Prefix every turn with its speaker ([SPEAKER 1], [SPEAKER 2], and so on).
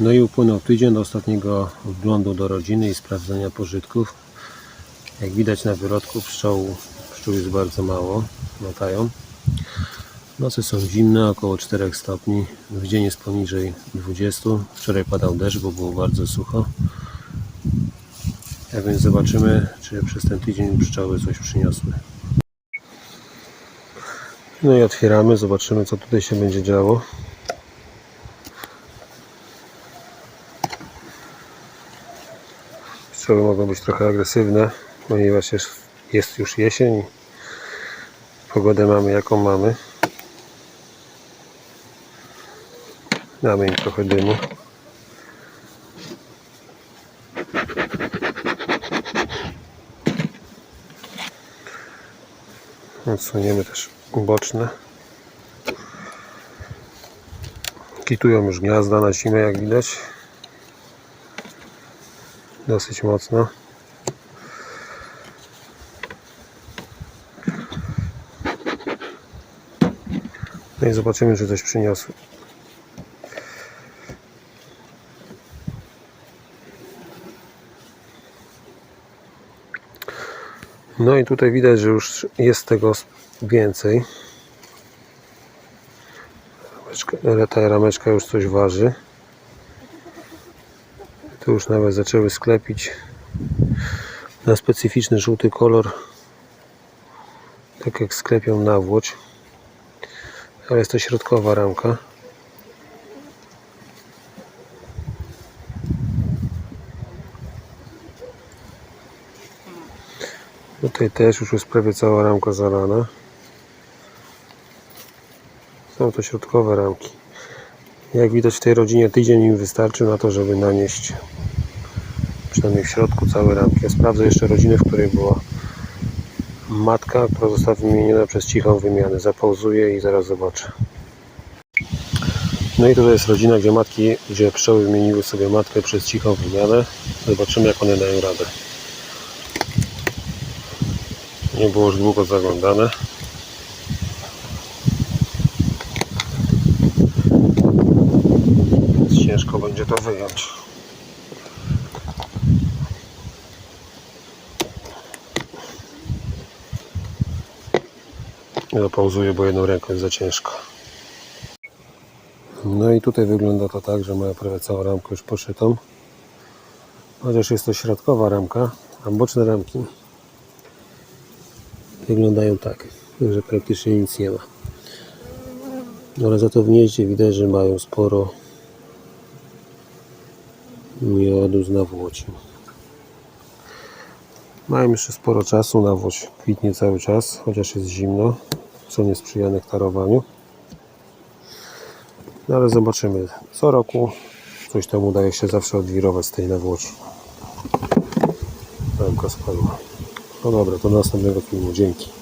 [SPEAKER 1] No i upłynął tydzień do ostatniego wglądu do rodziny i sprawdzenia pożytków. Jak widać na wyrodku pszczół, pszczół jest bardzo mało, latają. Noce są zimne, około 4 stopni. W dzień jest poniżej 20. Wczoraj padał deszcz, bo było bardzo sucho. A więc zobaczymy, czy przez ten tydzień pszczoły coś przyniosły. No i otwieramy, zobaczymy co tutaj się będzie działo. Pszczoły mogą być trochę agresywne, ponieważ jest, jest już jesień. Pogodę mamy jaką mamy. Damy im trochę dymu. Odsuniemy też boczne. Kitują już gniazda na zimę, jak widać. Dosyć mocno. No i zobaczymy, czy coś przyniosły. No i tutaj widać, że już jest tego więcej. Ta rameczka już coś waży. Tu już nawet zaczęły sklepić na specyficzny żółty kolor. Tak jak sklepią nawłoć. Ale jest to środkowa ramka. Tutaj też już jest prawie cała ramka zalana. Są to środkowe ramki. Jak widać w tej rodzinie tydzień im wystarczy na to, żeby nanieść przynajmniej w środku całe ramki. Ja sprawdzę jeszcze rodzinę, w której była matka, która została wymieniona przez cichą wymianę. Zapauzuję i zaraz zobaczę. No i tutaj jest rodzina, gdzie matki, gdzie pszczoły wymieniły sobie matkę przez cichą wymianę. Zobaczymy jak one dają radę. Nie było już długo zaglądane. Więc ciężko będzie to wyjąć. Ja pauzuję, bo jedną ręką jest za ciężko. No i tutaj wygląda to tak, że mają prawie całą ramkę już poszytą. Chociaż jest to środkowa ramka, a boczne ramki wyglądają tak, że praktycznie nic nie ma. Ale za to w gnieździe widać, że mają sporo miodu z nawłoci. Mają jeszcze sporo czasu, nawłoć kwitnie cały czas, chociaż jest zimno, co nie sprzyja nektarowaniu. No ale zobaczymy. Co roku coś tam udaje się zawsze odwirować z tej nawłoci. Ramka spadła. No dobra, to do następnego filmu. Dzięki.